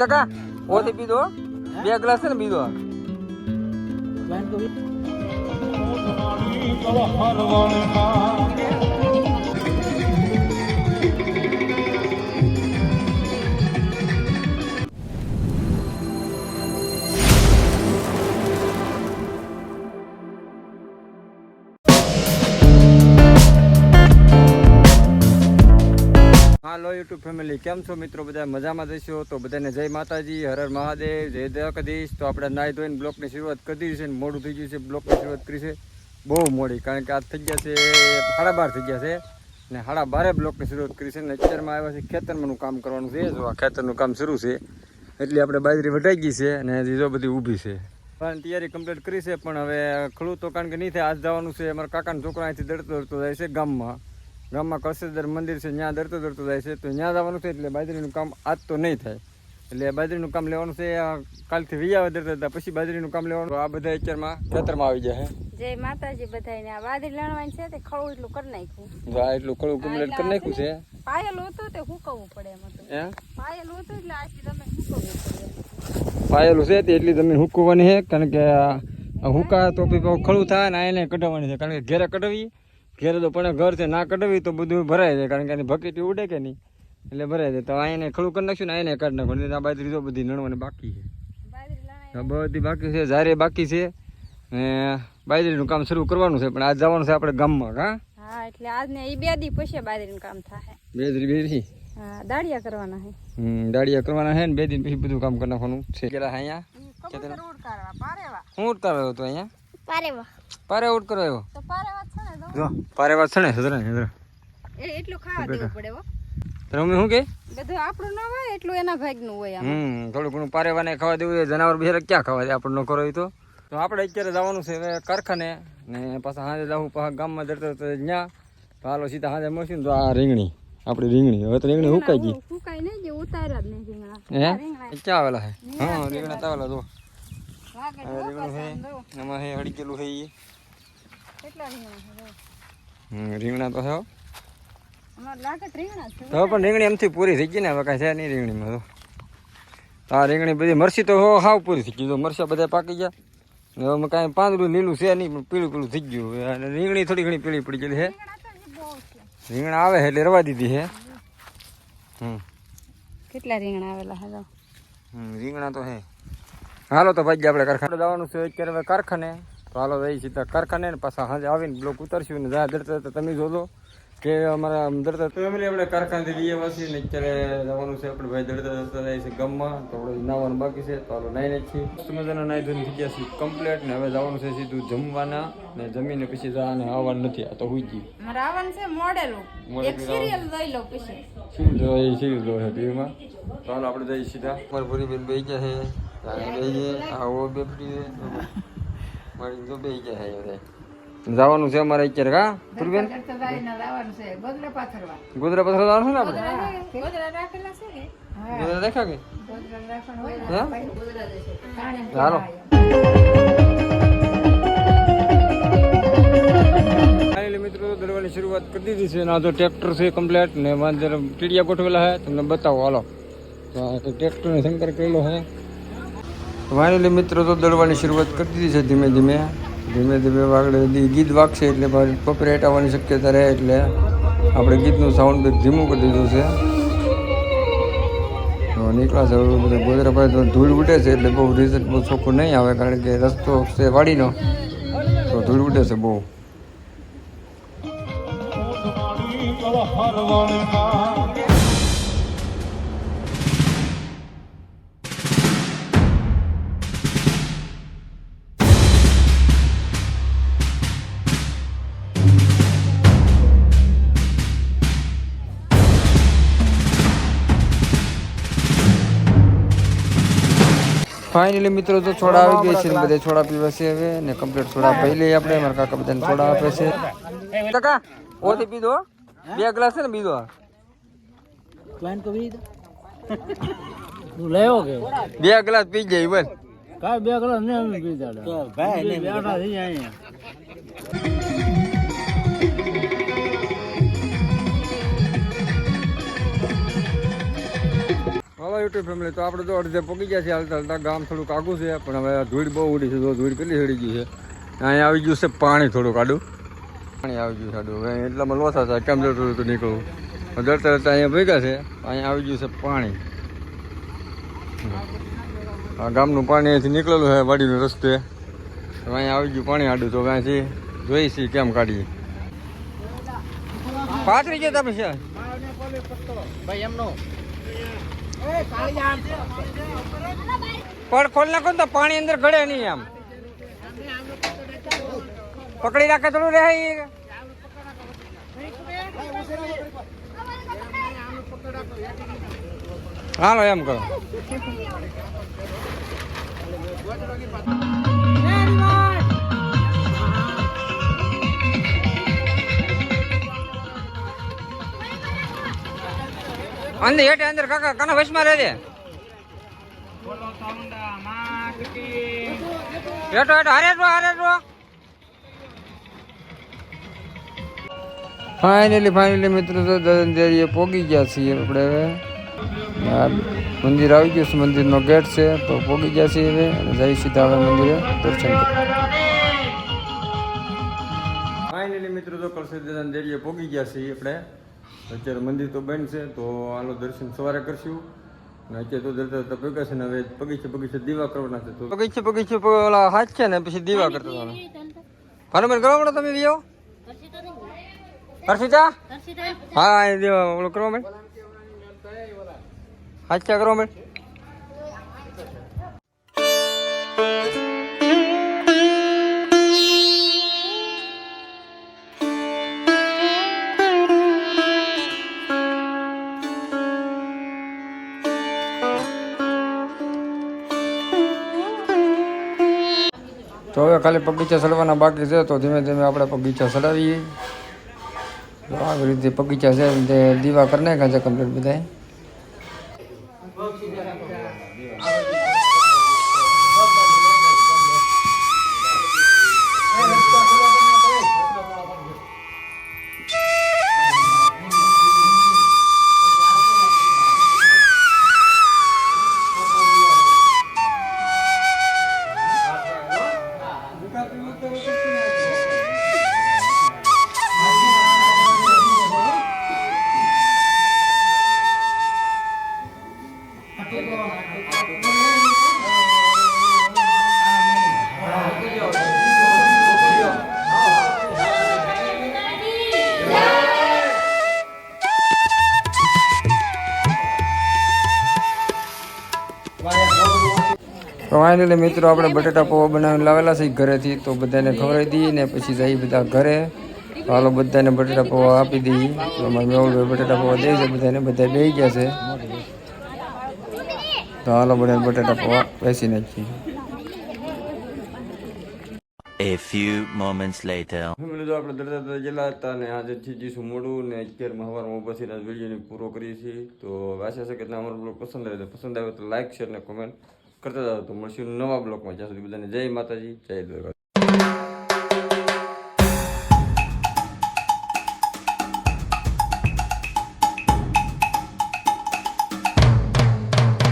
કાકા ઓથી પીધો બે ગ્લાસ છે ને પીધો હાલો યુટ્યુબ ફેમિલી કેમ છો મિત્રો? બધા મજામાં જઈશો તો બધાને જય માતાજી, હર મહાદેવ, જય દ્વારકાધીશ. તો આપણે નાહી ધોઈને બ્લોકની શરૂઆત કરી દીધી છે ને મોડું થઈ ગયું છે, બ્લોકની શરૂઆત કરી છે. બહુ મોડી, કારણ કે આજ થઈ ગયા છે, સાડા બાર થઈ ગયા છે. ને સાડા બારે બ્લોકની શરૂઆત કરી છે ને અત્યારમાં આવ્યા છે ખેતરમાંનું કામ કરવાનું છે. જો આ ખેતરનું કામ શરૂ છે, એટલે આપણે બાજરી વટાઈ ગઈ છે અને જીજો બધી ઊભી છે. પણ તૈયારી કમ્પ્લીટ કરી છે, પણ હવે ખુલ્લું તો કારણ કે નહીં થાય, આજ જવાનું છે. અમારા કાકાના છોકરા અહીંથી દડતો દડતો જાય છે ગામમાં. ગામમાં કળશેદર મંદિર છે ત્યાં દરતો દરતો જાય છે. તો ત્યાં જવાનું છે એટલે બાજરીનું કામ આજ તો નહીં થાય. એટલે બાજરીનું કામ લેવાનું છે કાલથી વિયાવા દરતા હતા પછી બાજરીનું કામ લેવાનું. આ બધા અત્યારમાં ખેતરમાં આવી જાય જય માતાજી બધાને આ વાદળી લણવાની છે તે ખળું એટલું કરી નાખ્યું. આ એટલું કડું કમ્પ્લીટ કરી નાખ્યું છે? પાયલ હતું તે હુકવવું પડે એમ હતું. પાયલ હતું એટલે આથી તમે હુકવવું પડે પાયેલું છે તે એટલી તમે હુકવવાની છે કારણ કે હુકા તો પછી ખળું ખડું થાય ને એને કઢાવવાની છે. કારણ કે ઘેરે કઢાવી ઘેરે તો પણ ઘર છે ના કઢાવી તો બધું ભરાય જાય કારણ કે એની ભકેટી ઉડે કે નહીં? એટલે ભરાય જાય. તો એને ખડું કરી નાખ્યું ને એને કાઢી નાખવાનું આ બાજરી તો બધી નણવાની બાકી છે. બધી બાકી છે જારે બાકી છે. ને બાજરીનું કામ શરૂ કરવાનું છે પણ આજ જવાનું છે આપણે ગામમાં હા? હા એટલે આજને એ બે દી પછી બાજરીનું કામ થાય હા દાડિયા કરવાના છે હમ દાડિયા કરવાના છે ને બે દિન પછી બધું કામ કરી નાખવાનું છે. અહીંયા પારેવા. હું ઉઠકારો હતો અહીંયા? પારેવા. પારે ઉઠ કરો એવો. તો પારેવા છે ને જો પારે વાત છે ને સદરા સદરા. એ એટલું ખાવા દેવું પડે હો. તમે શું કે? બધું આપણું ના હોય એટલું એના ભાગનું હોય આમ. હમ થોડું ઘણું પારેવાને ખાવા દેવું છે જનાવર બિચારા ક્યાં ખાવા દે આપણે ન કરો હોય તો. તો આપણે અત્યારે જવાનું છે હવે કારખાને ને પાછા સાંજે જવું પાછા ગામમાં જતા તો ત્યાં હાલો સીધા સાંજે મળશું ને તો આ રીંગણી આપણી રીંગણી. હવે તો રીંગણી હુકાઈ ગઈ. હુકાઈ નહીં જે ઉતાર્યા જ નહીં રીંગણા. હે? એ ક્યાં આવેલા હે હા રીંગણા તાવેલા જો એમાં હે ગયેલું છે ઈ. કેટલા રીંગણા છે રીંગણા તો હે હો. તો પણ રીંગણી એમથી પૂરી થઈ ગઈ ને હવે કાંઈ છે નહીં રીંગણીમાં તો આ રીંગણી બધી મરસી તો હો હાવ પૂરી થઈ ગઈ. તો મરસા બધા પાકી ગયા. હવે કાંઈ પાંદડું લીલું છે નહીં પણ પીળું પીળું થઈ ગયું અને રીંગણી થોડી ઘણી પીળી પડી ગયેલી છે. રીંગણા આવે છે એટલે રવા દીધી છે. હમ. કેટલા રીંગણા આવેલા હમ, રીંગણા તો હે. હાલો તો ભાઈ, આપણે કારખાને જવાનું છે. અત્યારે કારખાને. તો હાલો જઈ સીધા કારખાને પાછા સાંજે આવીને બ્લોક ઉતરશું ને જા દરતા તમે જોજો. કે અમારા આમ દરતા ફેમિલી આપણે કારખાનેથી લઈએ વાસી ને અત્યારે જવાનું છે આપણે ભાઈ દરતા દરતા જાય છે ગામમાં. તો આપણે નાવાનું બાકી છે. તો હાલો નાઈ નાખીએ મસ્ત મજાના નાઈ ધોઈને થઈ ગયા છે કમ્પ્લેટ ને હવે જવાનું છે સીધું જમવાના ને જમીને પછી જવાને આવવાનું નથી. આ તો હુઈ ગયું. મારે આવવાનું છે મોડેલું. એક સિરિયલ જોઈ લો પછી. શું જોઈએ સિરિયલ જોઈ છે ટીવીમાં તો ચાલો આપણે જઈએ સીધા. મારી પૂરી બેન બેસી ગયા છે. બેસીએ આવો બેપડી મારી જો બેસી ગયા છે જવાનું છે અમારે અત્યારે કા પૂરી બેન ગોધરા પથરા જવાનું છે ને આપણે? ગોદરા રાખેલા છે દેખા કે? હે? હાલો. ફાઇનલી મિત્રો દરવાની શરૂઆત કરી દીધી છે અને આ તો ટ્રેક્ટર છે કમ્પ્લેટ ને અંદર ટીડિયા ગોઠવેલા છે. તમને બતાવો હાલો. તો આ તો ટ્રેક્ટરને શંકર કરેલો છે. ફાઇનલી મિત્રો તો દળવાની શરૂઆત કરી દીધી છે ધીમે ધીમે. ધીમે ધીમે વાગડે ગીત વાગશે એટલે કોપીરાઇટ આવવાની શક્યતા રહે એટલે આપણે ગીતનું સાઉન્ડ ધીમું કરી દીધું છે. નીકળ્યા છે હવે બધા ગોદરા પાસે ધૂળ ઉડે છે એટલે બહુ રિઝલ્ટ બહુ ચોખ્ખું નહીં આવે કારણ કે રસ્તો છે વાડીનો. તો ધૂળ ઉડે છે બહુ. ફાઇનલી મિત્રો તો છોડા આવી ગયા છે ને બધે છોડા પીવા છે હવે ને કમ્પ્લીટ છોડા પહેલે આપણે. મારા કાકા બધાને છોડા આપે છે. કાકા ઓથી પીધો? બે ગ્લાસ છે ને પીધો? પ્લાન કરી તું લેવો કે? બે ગ્લાસ પી જાય બસ કાય બે ગ્લાસ ને પીધા ભાઈ બેઠા થઈ અહીંયા. યુટ્યુબ ફેમિલી તો આપણે તો અડધે પગી ગયા છે હાલતા હાલતા. ગામ થોડુંક આગું છે, પણ હવે ધૂળ બહુ ઉડી છે તો ધૂળ કેટલી ચડી ગઈ છે. અહીંયા આવી ગયું છે પાણી થોડુંક આડું. પાણી આવી ગયું સાડું એટલામાં લોસા થાય, કેમ જતું હતું નીકળવું? દરતા દરતા અહીંયા ભેગા છે, અહીંયા આવી ગયું છે પાણી. આ ગામનું પાણી અહીંથી નીકળેલું છે, વાડીનું રસ્તે. અહીંયા આવી ગયું પાણી આડું, તો અહીંથી જોઈ છીએ કેમ કાઢીએ. પાથરી ગયા તમે છે? ભાઈ, એમનો. પડ ખોલ નાખો તો પાણી અંદર ગળે નહીં આમ. પકડી રાખે થોડું રહે. હાલો, એમ કરો. અંદર હેઠે અંદર કાકા, કાના વચમાં રહે છે હેઠો હેઠો, હારે રો હારે રો ફાઇનલી ફાઇનલી મિત્રો, તો દરંજરીએ પોગી ગયા છીએ આપણે હવે. મંદિર આવી ગયું છે, મંદિરનો ગેટ છે, તો પોગી ગયા છીએ હવે અને જઈ સીધા હવે મંદિરે દર્શન ફાઇનલી મિત્રો, તો કળશે દેરીએ પોગી ગયા છીએ આપણે. અત્યારે મંદિર તો બંધ છે તો આનો દર્શન સવારે કરશું. અને અત્યારે તો દર્શન ભેગા છે ને હવે પગીચે પગીચે દીવા કરવાના છે તો પગીચે પગીચે ઓલા હાથ છે ને પછી દીવા કરતા હતા. ભાનુબેન કરવા મળો તમે દીવો હર્ષિતા હા એ દેવા ઓલો કરવા મેં હાચા કરવા મેં તો ખાલી બગીચા ચડવાના બાકી છે, તો ધીમે ધીમે આપણે બગીચા સડાવીએ આવી રીતે બગીચા છે દીવા કરી નાખ્યા છે કમ્પ્લીટ બધાય. તો ફાઇનલી મિત્રો આપણે બટેટા પૌવા બનાવીને લાવેલા છે ઘરેથી. તો બધાને ખવડાવી દઈએ ને પછી જઈ બધા ઘરે. તો હાલો બધાને બટેટા પૌવા આપી દઈએ. તો અમારે મેવડભાઈ બટેટા પૌવા દે છે બધાને બધા બે ગયા છે. તો હાલો બધાને બટેટા પૌવા બેસી નાખીએ. A few moments later. તો આપણે દરતા દરતા ગયેલા હતા ને આજે થઈ જઈશું મોડું ને અત્યારમાં સવારમાં પછી આ વિડીયોને પૂરો કરીએ છીએ તો આશા છે કે તમને અમારો બ્લોગ પસંદ આવે તો પસંદ આવે તો લાઈક શેર ને કોમેન્ટ કરતા જાઓ તો મળશું નવા બ્લોકમાં જ્યાં સુધી બધાને જય માતાજી જય દ્વારકા